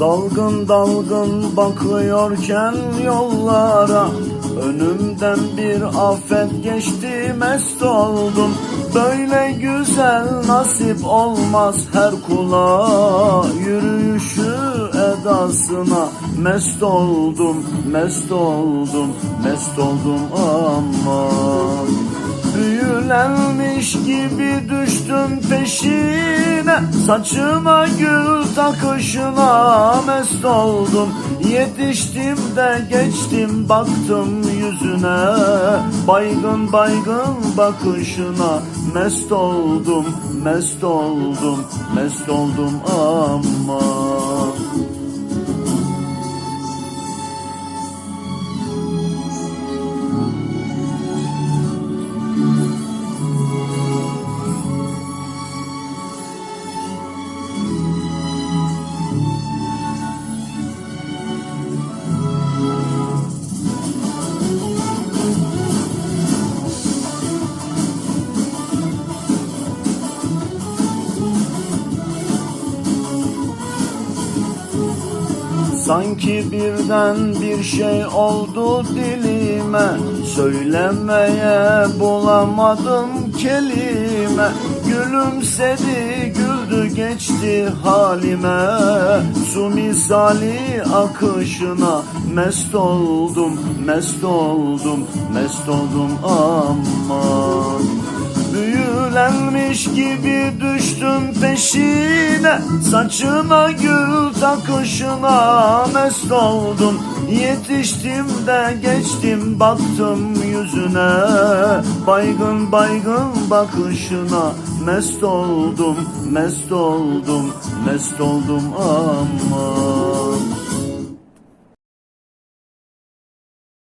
Dalgın dalgın bakıyorken yollara Önümden bir afet geçti mest oldum. Böyle güzel nasip olmaz her kula. Yürüyüşü edasına mest oldum Mest oldum, mest oldum aman Büyülenmiş gibi düştüm peşine. Saçına gül takışına mest oldum. Yetiştim de geçtim baktım yüzüne. Baygın baygın bakışına mest oldum Mest oldum, mest oldum aman Sanki birden bir şey oldu dilime. Söylemeye bulamadım kelime. Gülümsedi güldü geçti halime. Su misali akışına mest oldum Mest oldum, mest oldum aman. Büyülenmiş gibi düştüm peşine Saçına gül takışına mest oldum. Yetiştim de geçtim baktım yüzüne. Baygın baygın bakışına mest oldum Mest oldum, mest oldum aman